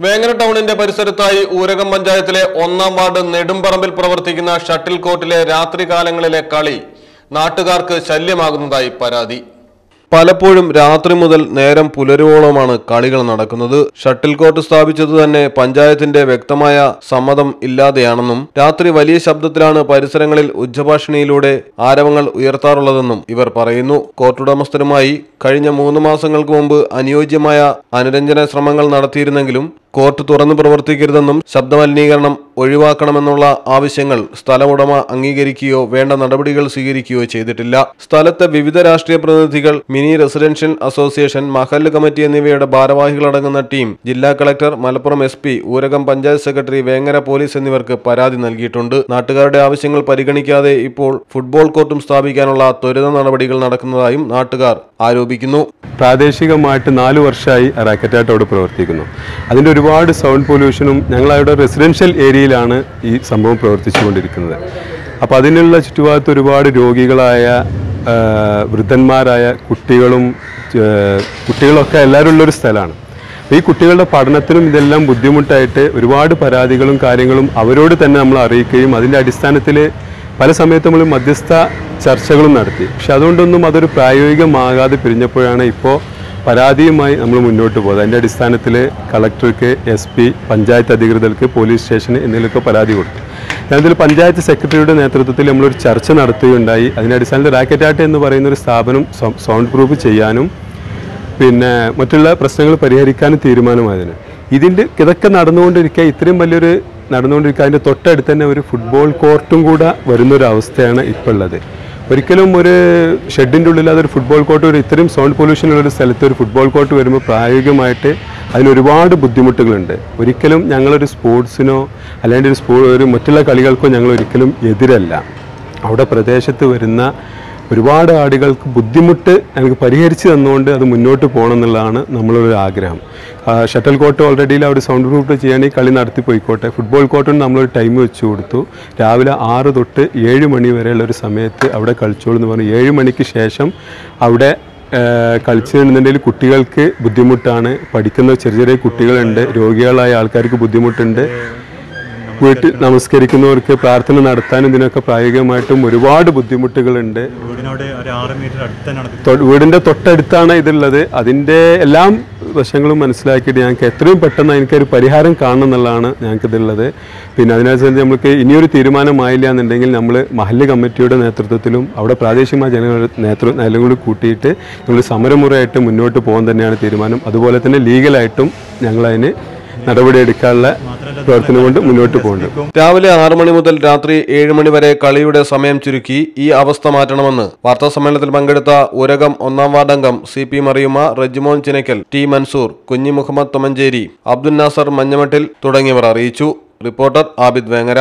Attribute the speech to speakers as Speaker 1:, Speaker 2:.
Speaker 1: വേങ്ങര ടൗണിന്റെ പരിസരത്തായി ഊരകം പഞ്ചായത്തിലെ ഒന്നാം വാർഡ് നെടുമ്പറമ്പിൽ പ്രവർത്തിക്കുന്ന ഷട്ടിൽ കോർട്ടിലെ രാത്രികാലങ്ങളിലെ കളി നാട്ടുകാർക്ക് ശല്യമാകുന്നതായി പരാതി. പലപ്പോഴും രാത്രി മുതൽ നേരം പുലരുവോളമാണ് കളികൾ നടക്കുന്നത്. ഷട്ടിൽ കോർട്ട് സ്ഥാപിച്ചത് തന്നെ പഞ്ചായത്തിന്റെ വ്യക്തമായ സമ്മതം ഇല്ലാതെയാണെന്നും രാത്രി വലിയ ശബ്ദത്തിലാണ് പരിസരങ്ങളിൽ ഉച്ചഭാഷിണിയിലൂടെ ആരവങ്ങൾ ഉയർത്താറുള്ളതെന്നും ഇവർ പറയുന്നു. കോർട്ടുടമസ്ഥരുമായി കഴിഞ്ഞ മൂന്ന് മാസങ്ങൾക്ക് മുമ്പ് അനുയോജ്യമായ അനുരഞ്ജന ശ്രമങ്ങൾ നടത്തിയിരുന്നെങ്കിലും കോർട്ട് തുറന്നു പ്രവർത്തിക്കരുതെന്നും ശബ്ദമലിനീകരണം ഒഴിവാക്കണമെന്നുള്ള ആവശ്യങ്ങൾ സ്ഥലമുടമ അംഗീകരിക്കുകയോ വേണ്ട നടപടികൾ സ്വീകരിക്കുകയോ ചെയ്തിട്ടില്ല. സ്ഥലത്തെ വിവിധ രാഷ്ട്രീയ പ്രതിനിധികൾ മിനി റെസിഡൻഷ്യൽ അസോസിയേഷൻ മഹല്ല് കമ്മിറ്റി എന്നിവയുടെ ഭാരവാഹികളടങ്ങുന്ന ടീം ജില്ലാ collector Malappuram S P Ooragam panchayat secretary Vengara police എന്നിവർക്ക് പരാതി നൽകിയിട്ടുണ്ട്. നാട്ടുകാരുടെ ആവശ്യങ്ങൾ പരിഗണിക്കാതെ ഇപ്പോൾ ഫുട്ബോൾ കോർട്ടും സ്ഥാപിക്കാനുള്ള ത്വരിത നടപടികൾ നടക്കുന്നതായും നാട്ടുകാർ ആരോപിക്കുന്നു.
Speaker 2: പ്രാദേശികമായിട്ട് നാല് വർഷമായി റാക്കറ്റായിട്ട് അവിടെ പ്രവർത്തിക്കുന്നു. അതിന്റെ ഒരുപാട് സൗണ്ട് പൊല്യൂഷനും ഞങ്ങളവിടെ റെസിഡൻഷ്യൽ ഏരിയയിലാണ് ഈ സംഭവം പ്രവർത്തിച്ചുകൊണ്ടിരിക്കുന്നത്. അപ്പോൾ അതിനുള്ള ചുറ്റുഭാഗത്ത് ഒരുപാട് രോഗികളായ വൃദ്ധന്മാരായ കുട്ടികളും കുട്ടികളൊക്കെ എല്ലാവരും ഉള്ളൊരു സ്ഥലമാണ് ഈ കുട്ടികളുടെ പഠനത്തിനും ഇതെല്ലാം ബുദ്ധിമുട്ടായിട്ട് ഒരുപാട് പരാതികളും കാര്യങ്ങളും അവരോട് തന്നെ നമ്മൾ അറിയിക്കുകയും അതിന്റെ അടിസ്ഥാനത്തിൽ പല സമയത്ത് നമ്മൾ മധ്യസ്ഥ ചർച്ചകളും നടത്തി. പക്ഷെ അതുകൊണ്ടൊന്നും അതൊരു പ്രായോഗികമാകാതെ പിരിഞ്ഞപ്പോഴാണ് ഇപ്പോൾ പരാതിയുമായി നമ്മൾ മുന്നോട്ട് പോകുന്നത്. അതിന്റെ അടിസ്ഥാനത്തിൽ കളക്ടർക്ക് എസ് പി പഞ്ചായത്ത് അധികൃതർക്ക് പോലീസ് സ്റ്റേഷന് എന്നിവരൊക്കെ പരാതി കൊടുത്തു. അതിൽ പഞ്ചായത്ത് സെക്രട്ടറിയുടെ നേതൃത്വത്തിൽ നമ്മളൊരു ചർച്ച നടത്തുകയുണ്ടായി. അതിന്റെ അടിസ്ഥാനത്തിൽ റാക്കറ്റ് ആട്ട് എന്ന് പറയുന്ന ഒരു സ്ഥാപനം സൗണ്ട് പ്രൂഫ് ചെയ്യാനും പിന്നെ മറ്റുള്ള പ്രശ്നങ്ങൾ പരിഹരിക്കാനും തീരുമാനമായതിന്. ഇതിന്റെ ഇതൊക്കെ നടന്നുകൊണ്ടിരിക്കുക ഇത്രയും വലിയൊരു നടന്നുകൊണ്ടിരിക്കുക അതിന്റെ തൊട്ടടുത്ത് തന്നെ ഒരു ഫുട്ബോൾ കോർട്ടും കൂടെ വരുന്നൊരവസ്ഥയാണ് ഇപ്പോൾ ഉള്ളത് ഒരിക്കലും ഒരു ഷെഡിന്റെ ഉള്ളിൽ അതൊരു ഫുട്ബോൾ കോർട്ട് ഒരു ഇത്രയും സൗണ്ട് പൊല്യൂഷൻ ഉള്ള ഒരു സ്ഥലത്ത് ഒരു ഫുട്ബോൾ കോർട്ട് വരുമ്പോൾ പ്രായോഗികമായിട്ട് അതിന് ഒരുപാട് ബുദ്ധിമുട്ടുകളുണ്ട്. ഒരിക്കലും ഞങ്ങളൊരു സ്പോർട്സിനോ അല്ലെങ്കിൽ ഒരു സ്പോ ഒരു മറ്റുള്ള കളികൾക്കോ ഞങ്ങൾ ഒരിക്കലും എതിരല്ല. അവിടെ പ്രദേശത്ത് വരുന്ന ഒരുപാട് ആടുകൾക്ക് ബുദ്ധിമുട്ട് എനിക്ക് പരിഹരിച്ച് തന്നുകൊണ്ട് അത് മുന്നോട്ട് പോകണം എന്നുള്ളതാണ് നമ്മളൊരു ആഗ്രഹം. ഷട്ടൽ ഷട്ടിൽ കോർട്ട് ഓൾറെഡി അവിടെ സൗണ്ട് പ്രൂഫ് ചെയ്യാണെങ്കിൽ കളി നടത്തി പോയിക്കോട്ടെ. ഫുട്ബോൾ കോർട്ടിന് നമ്മളൊരു ടൈം വെച്ച് കൊടുത്തു. രാവിലെ ആറ് തൊട്ട് ഏഴ് മണി വരെയുള്ള ഒരു സമയത്ത് അവിടെ കളിച്ചോളൂ എന്ന് പറഞ്ഞു. ഏഴ് മണിക്ക് ശേഷം അവിടെ കളിച്ചിട്ടുണ്ടെങ്കിൽ കുട്ടികൾക്ക് ബുദ്ധിമുട്ടാണ്. പഠിക്കുന്ന ചെറിയ ചെറിയ കുട്ടികളുണ്ട്. രോഗികളായ ആൾക്കാർക്ക് ബുദ്ധിമുട്ടുണ്ട്. വീട്ടിൽ നമസ്കരിക്കുന്നവർക്ക് പ്രാർത്ഥന നടത്താൻ ഇതിനൊക്കെ പ്രായോഗികമായിട്ടും ഒരുപാട് ബുദ്ധിമുട്ടുകളുണ്ട്. വീടിന്റെ തൊട്ടടുത്താണ് ഇതുള്ളത്. അതിന്റെ എല്ലാം വശങ്ങളും മനസ്സിലാക്കിയിട്ട് ഞങ്ങൾക്ക് എത്രയും പെട്ടെന്ന് എനിക്കൊരു പരിഹാരം കാണണം എന്നുള്ളതാണ് ഞങ്ങൾക്ക് ഇതുള്ളത് പിന്നെ അതിനനുസരിച്ച് നമുക്ക് ഇനിയൊരു തീരുമാനമായില്ല എന്നുണ്ടെങ്കിൽ നമ്മൾ മഹല്ല് കമ്മിറ്റിയുടെ നേതൃത്വത്തിലും അവിടെ പ്രാദേശികമായ ജനങ്ങളുടെ നേതൃ എല്ലാം കൂടി കൂട്ടിയിട്ട് നമ്മൾ സമരമുറയായിട്ട് മുന്നോട്ട് പോകാൻ തന്നെയാണ് തീരുമാനം. അതുപോലെ തന്നെ ലീഗലായിട്ടും ഞങ്ങളതിന് നടപടിയെടുക്കാനുള്ള പ്രവർത്തനം കൊണ്ട് മുന്നോട്ട് പോകുന്നുണ്ട്
Speaker 1: രാവിലെ ആറു മണി മുതൽ രാത്രി ഏഴ് മണി വരെ കളിയുടെ സമയം ചുരുക്കി ഈ അവസ്ഥ മാറ്റണമെന്ന് വാർത്താ സമ്മേളനത്തിൽ പങ്കെടുത്ത ഉരകം ഒന്നാം വാർഡ് അംഗം C P Mariyuma Rejimon Chinakkal T Mansoor Kunhi Muhammad Thomancheri Abdul Nasar Manjamattil തുടങ്ങിയവർ അറിയിച്ചു. റിപ്പോർട്ടർ ആബിദ് വേങ്ങര.